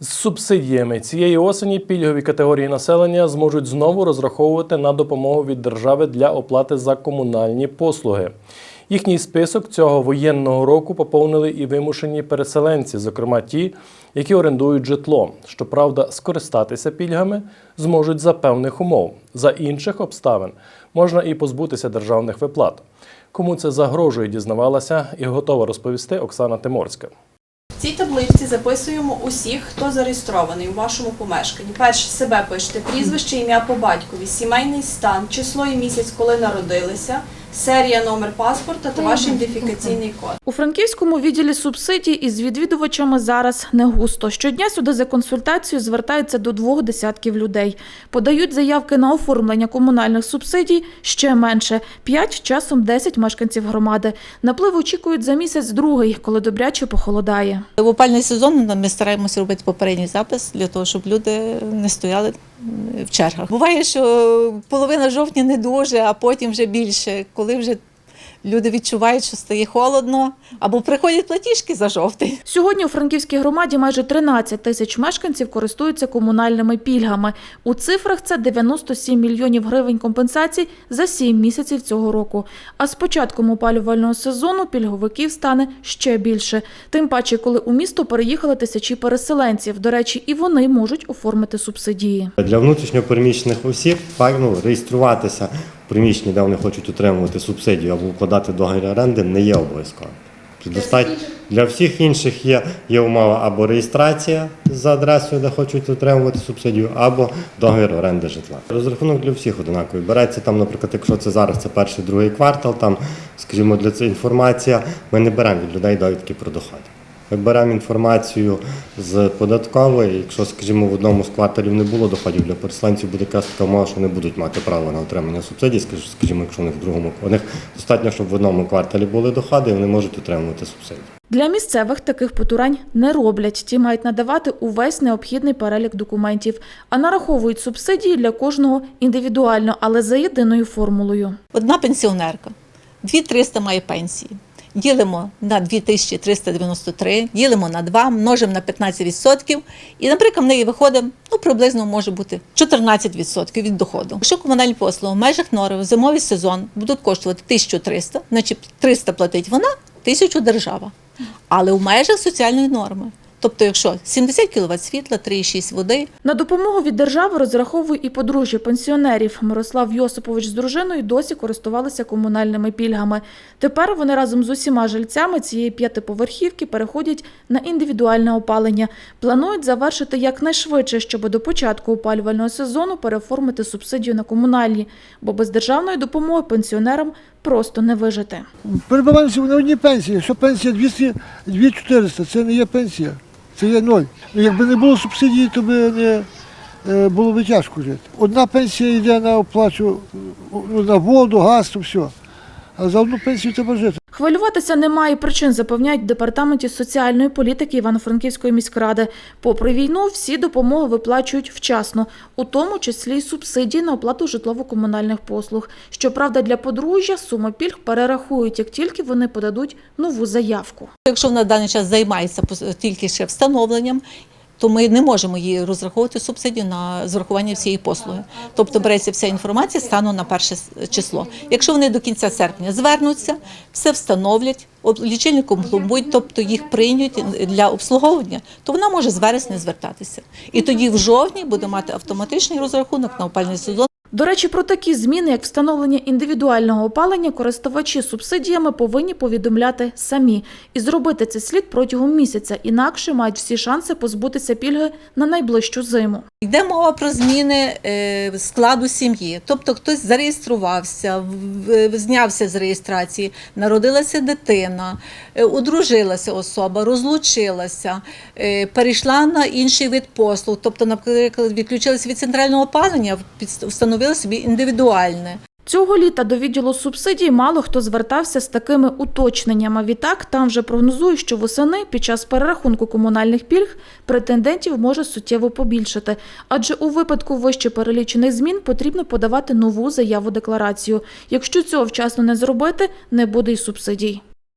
З субсидіями цієї осені пільгові категорії населення зможуть знову розраховувати на допомогу від держави для оплати за комунальні послуги. Їхній список цього воєнного року поповнили і вимушені переселенці, зокрема ті, які орендують житло. Щоправда, скористатися пільгами зможуть за певних умов. За інших обставин можна і позбутися державних виплат. Кому це загрожує, дізнавалася і готова розповісти Оксана Тиморська. В цій табличці записуємо усіх, хто зареєстрований у вашому помешканні. Перше себе пишете прізвище, ім'я по батькові, сімейний стан, число і місяць, коли народилися, серія, номер паспорта та ваш ідентифікаційний код. У франківському відділі субсидій із відвідувачами зараз не густо. Щодня сюди за консультацією звертаються до двох десятків людей. Подають заявки на оформлення комунальних субсидій ще менше п'ять, часом 10 мешканців громади. Наплив очікують за місяць другий, коли добряче похолодає. В опальний сезон ми стараємося робити попередній запис для того, щоб люди не стояли в чергах. Буває, що половина жовтня не дуже, а потім вже більше, коли вже люди відчувають, що стає холодно, або приходять платіжки за жовтий. Сьогодні у Франківській громаді майже 13 тисяч мешканців користуються комунальними пільгами. У цифрах це 97 мільйонів гривень компенсацій за 7 місяців цього року. А з початком опалювального сезону пільговиків стане ще більше. Тим паче, коли у місто переїхали тисячі переселенців. До речі, і вони можуть оформити субсидії. Для внутрішньопереміщених осіб ну, реєструватися в приміщенні, де вони хочуть отримувати субсидію або укладати договір оренди, не є обов'язково. Тобто достатньо для всіх інших є, є умова або реєстрація за адресою, де хочуть отримувати субсидію, або договір оренди житла. Розрахунок для всіх однаковий. Береться там, наприклад, якщо це зараз це перший другий квартал, там, скажімо, для цієї інформація, ми не беремо від людей довідки про доходи. Ми беремо інформацію з податкової. Якщо, скажімо, в одному з кварталів не було доходів для переселенців, буде якась така мова, що не будуть мати право на отримання субсидій. Скажімо, якщо них в другому у них достатньо, щоб в одному кварталі були доходи, і вони можуть отримувати субсидії. Для місцевих таких потурань не роблять. Ті мають надавати увесь необхідний перелік документів, а нараховують субсидії для кожного індивідуально, але за єдиною формулою. Одна пенсіонерка, 2300 має пенсії. Ділимо на 2393, ділимо на 2, множимо на 15%, і, наприклад, в неї виходить ну, приблизно може бути 14% від доходу. Якщо комунальні послуги в межах норми в зимовий сезон будуть коштувати 1300, значить 300 платить вона, 1000 держава. Але в межах соціальної норми. Тобто, якщо 70 кВт світла, 3,6 води, На допомогу від держави розраховує і подружжя пенсіонерів. Мирослав Йосипович з дружиною досі користувалися комунальними пільгами. Тепер вони разом з усіма жильцями цієї п'ятиповерхівки переходять на індивідуальне опалення. Планують завершити якнайшвидше, щоб до початку опалювального сезону переоформити субсидію на комунальні, бо без державної допомоги пенсіонерам просто не вижити. Перебуваємося на одній пенсії. Що пенсія 200, 2400, це не є пенсія, це є ноль. Ну, якби не було субсидії, то би не е, було б тяжко жити. Одна пенсія йде на оплачу ну, на воду, газ, то все. А за одну пенсію треба жити. Хвилюватися немає причин, запевняють в департаменті соціальної політики Івано-Франківської міськради. Попри війну, всі допомоги виплачують вчасно, у тому числі й субсидії на оплату житлово-комунальних послуг. Щоправда, для подружжя суми пільг перерахують, як тільки вони подадуть нову заявку. Якщо вона в даний час займається тільки ще встановленням, то ми не можемо її розраховувати субсидію на зрахування всієї послуги. Тобто береться вся інформація станом на перше число. Якщо вони до кінця серпня звернуться, все встановлять, лічильником пломбують, тобто їх приймуть для обслуговування, то вона може з вересня звертатися. І тоді в жовтні буде мати автоматичний розрахунок на опальний сезон. До речі, про такі зміни, як встановлення індивідуального опалення, користувачі субсидіями повинні повідомляти самі і зробити це слід протягом місяця, інакше мають всі шанси позбутися пільги на найближчу зиму. Йде мова про зміни е, складу сім'ї. Тобто хтось зареєструвався, знявся з реєстрації, народилася дитина, е, одружилася особа, розлучилася, е, перейшла на інший вид послуг. Тобто, наприклад, відключилася від центрального опалення, підс- встановили собі індивідуальне. Цього літа до відділу субсидій мало хто звертався з такими уточненнями. Відтак там вже прогнозують, що восени під час перерахунку комунальних пільг претендентів може суттєво побільшити. Адже у випадку вище перелічених змін потрібно подавати нову заяву декларацію. Якщо цього вчасно не зробити, не буде й субсидій.